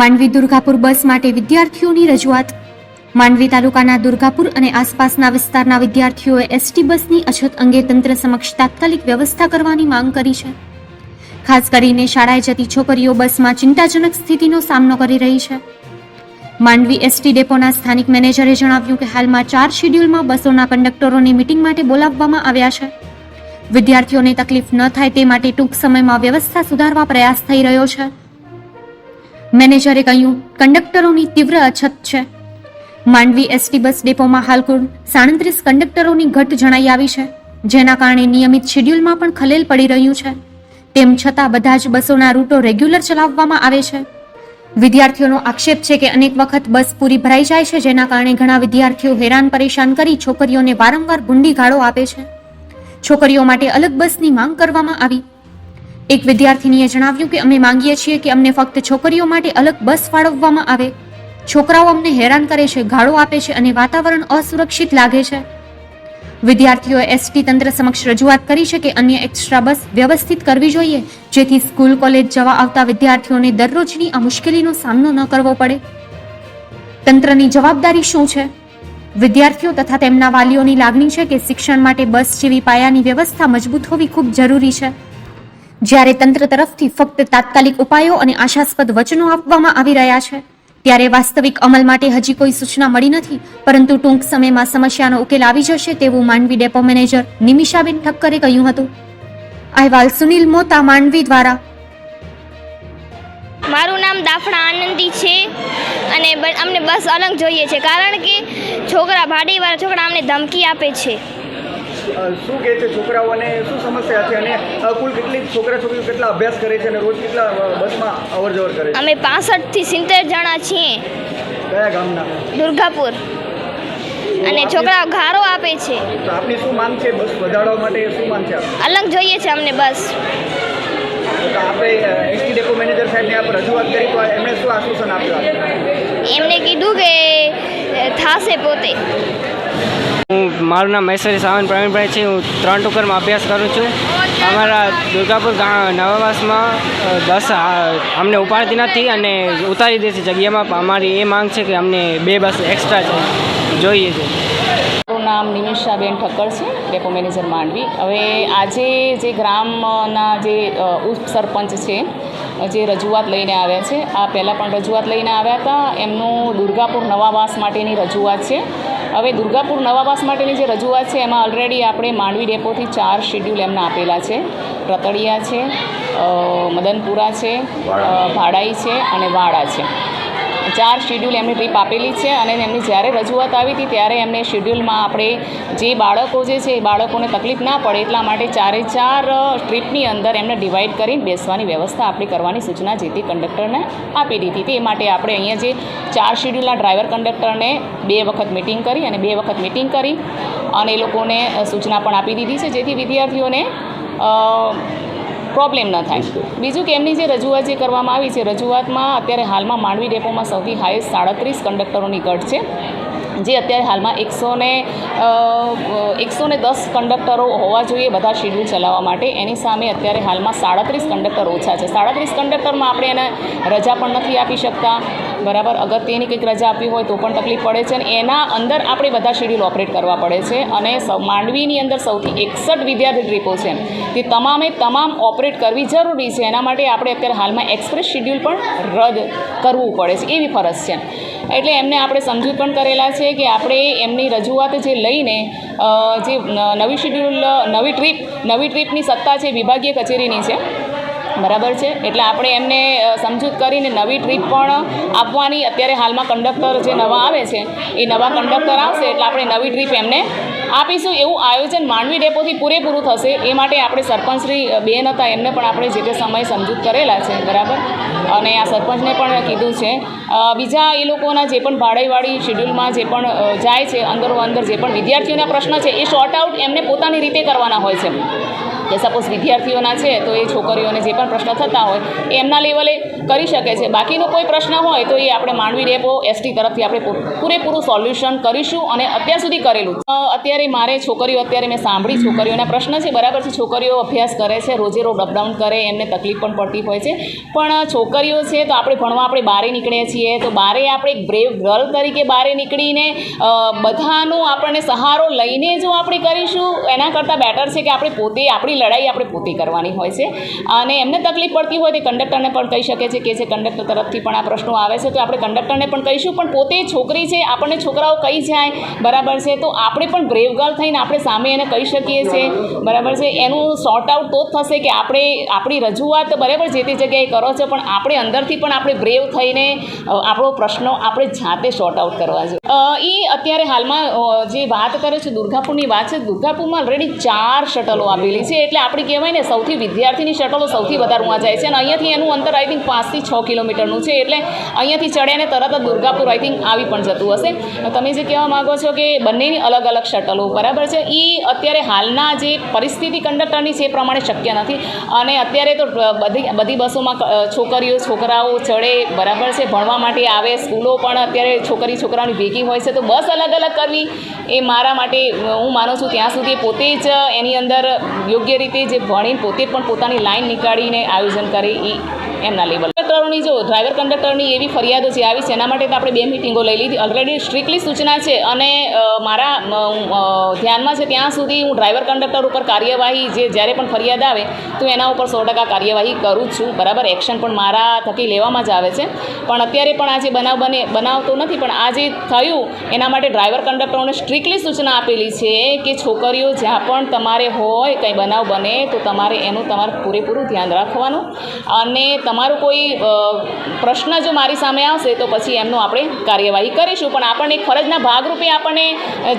માંડવી દુર્ગાપુર બસ માટે વિદ્યાર્થીઓની રજૂઆત. માંડવી તાલુકાના દુર્ગાપુર અને આસપાસના વિસ્તારના વિદ્યાર્થીઓએ એસટી બસની અછત અંગે તંત્ર સમક્ષ તાત્કાલિક વ્યવસ્થા કરવાની માંગ કરી છે. ખાસ કરીને શાળાએ જતી છોકરીઓ બસમાં ચિંતાજનક સ્થિતિનો સામનો કરી રહી છે. માંડવી એસટી ડેપોના સ્થાનિક મેનેજરે જણાવ્યું કે હાલમાં ચાર શેડ્યુલમાં બસોના કંડક્ટરોની મિટિંગ માટે બોલાવવામાં આવ્યા છે. વિદ્યાર્થીઓને તકલીફ ન થાય તે માટે ટૂંક સમયમાં વ્યવસ્થા સુધારવા પ્રયાસ થઈ રહ્યો છે. મેનેજરે કહ્યું, કંડક્ટરોની તીવ્ર અછત છે. માંડવી એસટી બસ ડેપોમાં હાલ કુલ સાડત્રીસ કંડક્ટરોની ઘટ જણાઈ આવી છે, જેના કારણે નિયમિત શેડ્યુલમાં પણ ખલેલ પડી રહ્યું છે. તેમ છતાં બધા જ બસોના રૂટો રેગ્યુલર ચલાવવામાં આવે છે. વિદ્યાર્થીઓનો આક્ષેપ છે કે અનેક વખત બસ પૂરી ભરાઈ જાય છે, જેના કારણે ઘણા વિદ્યાર્થીઓ હેરાન, પરેશાન કરી છોકરીઓને વારંવાર ગુંડી ગાળો આપે છે. છોકરીઓ માટે અલગ બસની માંગ કરવામાં આવી. એક વિદ્યાર્થીનીએ જણાવ્યું કે અમે માંગીએ છીએ કે અમને ફક્ત છોકરીઓ માટે અલગ બસ ફાળવવામાં આવે. છોકરાઓ અમને હેરાન કરે છે, ગાળો આપે છે અને વાતાવરણ અસુરક્ષિત લાગે છે. વિદ્યાર્થીઓએ એસટી તંત્ર સમક્ષ રજૂઆત કરી છે કે અન્ય એક્સ્ટ્રા બસ વ્યવસ્થિત કરવી જોઈએ, જેથી સ્કૂલ, કોલેજ જવા આવતા વિદ્યાર્થીઓને દરરોજની આ મુશ્કેલીનો સામનો ન કરવો પડે. તંત્રની જવાબદારી શું છે? વિદ્યાર્થીઓ તથા તેમના વાલીઓની લાગણી છે કે શિક્ષણ માટે બસ જેવી પાયાની વ્યવસ્થા મજબૂત હોવી ખૂબ જરૂરી છે. જ્યારે તંત્ર તરફથી ફક્ત તાત્કાલિક ઉપાયો અને આશાસ્પદ વચનો આપવામાં આવી રહ્યા છે, ત્યારે વાસ્તવિક અમલ માટે હજી કોઈ સૂચના મળી નથી, પરંતુ ટૂંક સમયમાં સમસ્યાનો ઉકેલ આવી જશે તેવું માંડવી ડેપો મેનેજર નિમિષાબેન ઠક્કરે કહ્યું હતું. અહેવાલ સુનિલ મોતા, માંડવી દ્વારા. મારું નામ દાફણા આનંદી છે અને અમને બસ અલગ જોઈએ છે, કારણ કે છોકરા, ભાડીવાળા છોકરા અમને ધમકી આપે છે. શું કહે છે છોકરાઓને શું સમસ્યા છે અને કુલ કેટલી છોકરા છોકરીઓ કેટલા અભ્યાસ કરે છે અને રોજ કેટલા બસમાં અવર જવર કરે છે? અમે પાસઠથી સિત્તેર જણા છીએ. કયા ગામના? દુર્ગાપુર. અને છોકરાઓ ઘારો આપે છે. તો આપની શું માંગ છે બસ વધારવા માટે? શું માંગ છે? અલગ જોઈએ છે અમને બસ. તો આપણે એસટી ડેપો મેનેજર સાહેબને આપ રજૂઆત કરી તો એમણે શું આશ્વાસન આપ્યું એમણે એમને કીધું કે થાશે પોતે. હું મારું નામ મહેશ્વરી સાવંત પ્રવીણભાઈ છે. હું ત્રણ ટુકરમાં અભ્યાસ કરું છું. અમારા દુર્ગાપુર નવાવાસમાં બસ અમને ઉપાડતી નથી અને ઉતારી દે છે જગ્યામાં. અમારી એ માંગ છે કે અમને બે બસ એક્સ્ટ્રા જોઈએ છે. મારું નામ નિમિષાબેન ઠક્કર છે, ડેપો મેનેજર માંડવી. હવે આજે જે ગ્રામના જે ઉપસરપંચ છે, જે રજૂઆત લઈને આવ્યા છે, આ પહેલાં પણ રજૂઆત લઈને આવ્યા હતા. એમનું દુર્ગાપુર નવાવાસ માટેની રજૂઆત છે. હવે દુર્ગાપુર નવાવાસ માટેની જે રજૂઆત છે, એમાં ઓલરેડી આપણે માંડવી ડેપોથી ચાર શેડ્યુલ એમના આપેલા છે. રતડિયા છે મદનપુરા છે ભાડાઈ છે અને વાડા છે. ચાર શેડ્યુલ એમની ટ્રીપ આપેલી છે અને એમની જ્યારે રજૂઆત આવી હતી ત્યારે એમને શેડ્યુલમાં આપણે જે બાળકો જે છે એ બાળકોને તકલીફ ના પડે એટલા માટે ચારે ચાર ટ્રીપની અંદર એમને ડિવાઈડ કરીને બેસવાની વ્યવસ્થા આપણે કરવાની સૂચના જે તે કંડક્ટરને આપી દીધી તે માટે આપણે અહીંયા જે ચાર શેડ્યુલના ડ્રાઈવર કંડક્ટરને બે વખત મિટિંગ કરી અને બે વખત મિટિંગ કરી અને એ લોકોને સૂચના પણ આપી દીધી છે. જેથી વિદ્યાર્થીઓને પ્રોબ્લેમ ન થાય. બીજું કે એમની જે રજૂઆત જે કરવામાં આવી છે રજૂઆતમાં અત્યારે હાલમાં માંડવી ડેપોમાં સૌથી હાઈએસ્ટ સાડત્રીસ કંડક્ટરોની ઘટ છે. જે અત્યારે હાલમાં એકસો ને એકસો ને દસ કંડક્ટરો હોવા જોઈએ બધા શેડ્યુલ ચલાવવા માટે. એની સામે અત્યારે હાલમાં સાડત્રીસ કંડક્ટર ઓછા છે. સાડત્રીસ કંડક્ટરમાં આપણે એને રજા પણ નથી આપી શકતા. બરાબર? અગત્યની કંઈક રજા આપવી હોય તો પણ તકલીફ પડે છે અને એના અંદર આપણે બધા શેડ્યુલ ઓપરેટ કરવા પડે છે. અને માંડવીની અંદર સૌથી એકસઠ વિદ્યાર્થી ટ્રીપો છે તે તમામે તમામ ઓપરેટ કરવી જરૂરી છે. એના માટે આપણે અત્યારે હાલમાં એક્સપ્રેસ શેડ્યુલ પણ રદ કરવું પડે છે. એવી ફરજ છે એટલે એમને આપણે સમજૂત પણ કરેલા છે કે આપણે એમની રજૂઆત જે લઈને જે નવી શેડ્યુલ નવી ટ્રીપ નવી ટ્રીપની સત્તા છે વિભાગીય કચેરીની છે બરાબર છે? એટલે આપણે એમને સમજૂત કરીને નવી ટ્રીપ પણ આપવાની. અત્યારે હાલમાં કંડક્ટર જે નવા આવે છે, એ નવા કંડક્ટર આવશે, એટલે આપણે નવી ટ્રીપ એમને આપીશું. એવું આયોજન માંડવી ડેપોથી પૂરેપૂરું થશે. એ માટે આપણે સરપંચશ્રી બેન હતા, એમને પણ આપણે જે તે સમયે સમજૂત કરેલા છે, બરાબર? અને આ સરપંચને પણ કીધું છે. બીજા એ લોકોના જે પણ ભાડેવાળી શેડ્યુલમાં જે પણ જાય છે, અંદરો અંદર જે પણ વિદ્યાર્થીઓના પ્રશ્ન છે, એ શોર્ટ આઉટ એમને પોતાની રીતે કરવાના હોય છે. કે સપોઝ વિદ્યાર્થીઓના છે, તો એ છોકરીઓને જે પણ પ્રશ્ન થતા હોય, એ એમના લેવલે કરી શકે છે. બાકીનો કોઈ પ્રશ્ન હોય, તો એ આપણે માંડવી ડેપો એસટી તરફથી આપણે પૂરેપૂરું સોલ્યુશન કરીશું અને અત્યાર સુધી કરેલું અત્યારે મારે છોકરીઓ, અત્યારે મેં સાંભળી છોકરીઓના પ્રશ્ન છે. બરાબર છે, છોકરીઓ અભ્યાસ કરે છે, રોજે રોજ અપડાઉન કરે, એમને તકલીફ પણ પડતી હોય છે. પણ છોકરીઓ છે, તો આપણે ભણવા આપણે બહારે નીકળીએ છીએ, તો બારે આપણે એક બ્રેવ ગર્લ તરીકે બહારે નીકળીને બધાનો આપણને સહારો લઈને જો આપણે કરીશું, એના કરતાં બેટર છે કે આપણે પોતે આપણી લડાઈ આપણે પોતે કરવાની હોય છે. અને એમને તકલીફ પડતી હોય તે કંડક્ટરને પણ કહી શકે છે કે જે કંડક્ટર તરફથી પણ આ પ્રશ્નો આવે છે. તો આપણે કંડક્ટરને પણ કહીશું, પણ પોતે છોકરી છે, આપણને છોકરાઓ કહી જાય? બરાબર છે? તો આપણે પણ બ્રેવ ગર્લ થઈને આપણે સામે એને કહી શકીએ છીએ બરાબર છે? એનું સોર્ટ આઉટ તો જ થશે કે આપણે, આપણી રજૂઆત બરાબર જે તે જગ્યાએ કરો છો, પણ આપણે અંદરથી પણ આપણે બ્રેવ થઈને આપણો પ્રશ્નો આપણે જાતે સોર્ટ આઉટ કરવા જોઈએ. એ અત્યારે હાલમાં જે વાત કરે છે, દુર્ગાપુરની વાત છે, દુર્ગાપુરમાં ઓલરેડી ચાર શટલો આપેલી છે. એટલે આપણી કહેવાય ને, સૌથી વિદ્યાર્થીની શટલો સૌથી વધારે ઉંચા જાય છે. અને અહીંયાથી એનું અંતર આઈ થિંક પાંચથી છ કિલોમીટરનું છે. એટલે અહીંયાથી ચડ્યાને તરત જ દુર્ગાપુર આઈ થિંક આવી પણ જતું હશે. તમે જે કહેવા માગો છો કે બંનેની અલગ અલગ શટલો, બરાબર છે? એ અત્યારે હાલના જે પરિસ્થિતિ કંડક્ટરની છે એ પ્રમાણે શક્ય નથી. અને અત્યારે તો બધી બધી બસોમાં છોકરીઓ, છોકરાઓ ચડે, બરાબર છે? ભણવા માટે આવે, સ્કૂલો પણ અત્યારે છોકરી, છોકરાઓની ભેગી હોય છે. તો બસ અલગ અલગ કરવી એ મારા માટે, હું માનું છું, ત્યાં સુધી પોતે જ એની અંદર યોગ્ય રીતે જે ભણી પોતે પણ પોતાની લાઈન નીકાળીને આયોજન કરે એ એમના લેવલ કંડક્ટરોની જો ડ્રાઈવર કંડક્ટરની એવી ફરિયાદો જે આવી છે, એના માટે તો આપણે બે મિટિંગો લઈ લીધી. ઓલરેડી સ્ટ્રિક્ટલી સૂચના છે અને મારા ધ્યાનમાં છે ત્યાં સુધી હું ડ્રાઈવર કંડક્ટર ઉપર કાર્યવાહી જે જ્યારે પણ ફરિયાદ આવે, તો એના ઉપર સો ટકા કાર્યવાહી કરું જ છું. બરાબર? એક્શન પણ મારા થકી લેવામાં જ આવે છે. પણ અત્યારે પણ આ જે બનાવ બને, બનાવતો નથી, પણ આ જે થયું, એના માટે ડ્રાઈવર કંડક્ટરોને સ્ટ્રિક્ટલી સૂચના આપેલી છે કે છોકરીઓ જ્યાં પણ તમારે હોય, કંઈ બનાવ બને, તો તમારે એનું તમારે પૂરેપૂરું ધ્યાન રાખવાનું. અને તમારું કોઈ પ્રશ્ન જો મારી સામે આવશે, તો પછી એમનું આપણે કાર્યવાહી કરીશું. પણ આપણને એક ફરજના ભાગરૂપે આપણને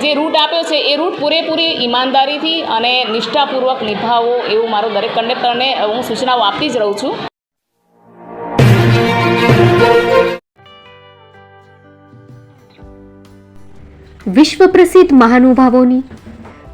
જે રૂટ આપ્યો છે, એ રૂટ પૂરેપૂરી ઈમાનદારીથી અને નિષ્ઠાપૂર્વક નિભાવવો એવું મારું દરેક કંડક્ટરને હું સૂચનાઓ આપતી જ રહું છું. વિશ્વ પ્રસિદ્ધ મહાનુભાવોની